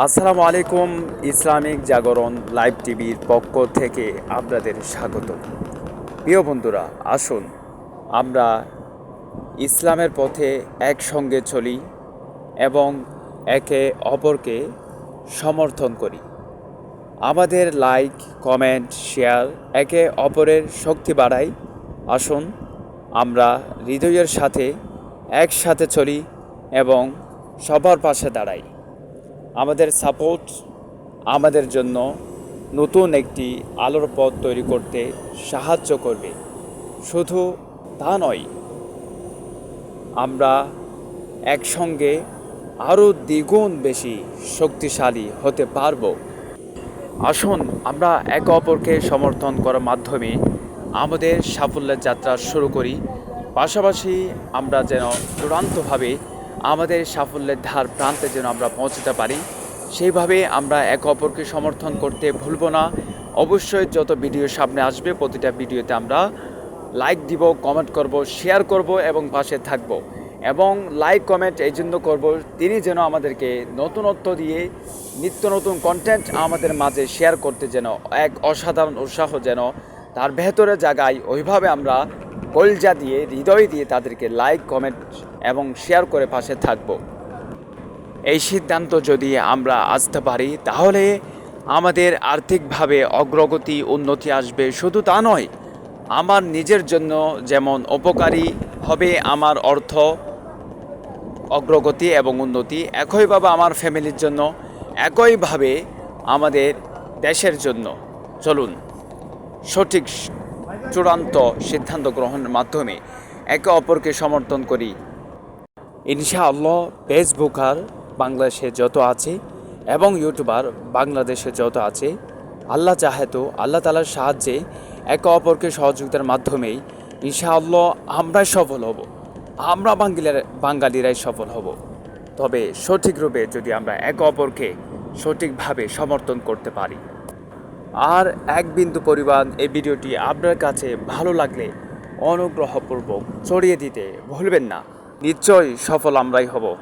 আসসালামু আলাইকুম ইসলামিক জাগরণ লাইভ টিভির পক্ষ থেকে আপনাদের স্বাগত। প্রিয় বন্ধুরা, আসুন আমরা ইসলামের পথে একসঙ্গে চলি এবং একে অপরকে সমর্থন করি। আমাদের লাইক, কমেন্ট, শেয়ার একে অপরের শক্তি বাড়াই আসুন আমরা হৃদয়ের সাথে একসাথে চলি এবং সবার পাশে দাঁড়াই। আমাদের সাপোর্ট আমাদের জন্য নতুন একটি আলোর পথ তৈরি করতে সাহায্য করবে। শুধু তা নয়, আমরা একসঙ্গে আরও দ্বিগুণ বেশি শক্তিশালী হতে পারব। আসুন, আমরা একে অপরকে সমর্থন করার মাধ্যমে আমাদের সাফল্যের যাত্রা শুরু করি। পাশাপাশি আমরা যেন চূড়ান্তভাবে আমাদের সাফল্যের ধার প্রান্তে যেন আমরা পৌঁছতে পারি, সেইভাবে আমরা একে অপরকে সমর্থন করতে ভুলব না। অবশ্যই যত ভিডিও সামনে আসবে, প্রতিটা ভিডিওতে আমরা লাইক দিব কমেন্ট করব শেয়ার করব এবং পাশে থাকব। এবং লাইক কমেন্ট এই জন্য করব, তিনি যেন আমাদেরকে নতুনত্ব দিয়ে নিত্য নতুন কন্টেন্ট আমাদের মাঝে শেয়ার করতে যেন এক অসাধারণ উৎসাহ যেন তার ভেতরে জায়গায় ওইভাবে আমরা কলজা দিয়ে, হৃদয় দিয়ে তাদেরকে লাইক কমেন্ট এবং শেয়ার করে পাশে থাকব। এই সিদ্ধান্ত যদি আমরা আসতে পারি, তাহলে আমাদের আর্থিকভাবে অগ্রগতি, উন্নতি আসবে। শুধু তা নয়, আমার নিজের জন্য যেমন উপকারী হবে আমার অর্থ, অগ্রগতি এবং উন্নতি, একইভাবে আমার ফ্যামিলির জন্য, একইভাবে আমাদের দেশের জন্য। চলুন, সঠিক চূড়ান্ত সিদ্ধান্ত গ্রহণের মাধ্যমে একে অপরকে সমর্থন করি। ইনশাআল্লাহ ফেসবুকার বাংলাদেশে যত আছে এবং ইউটিউবার বাংলাদেশে যত আছে, আল্লাহ চাহেতো আল্লাহ তালার সাহায্যে একে অপরকে সহযোগিতার মাধ্যমেই ইনশাআল্লাহ আমরাই সফল হব। আমরা বাঙালির বাঙালিরাই সফল হব। তবে সঠিক রূপে যদি আমরা একে অপরকে সঠিকভাবে সমর্থন করতে পারি। আর এক বিন্দু পরিমাণ এই ভিডিওটি আপনার কাছে ভালো লাগলে অনুগ্রহপূর্বক ছড়িয়ে দিতে ভুলবেন না। নিশ্চয়ই সফল আমরাই হব।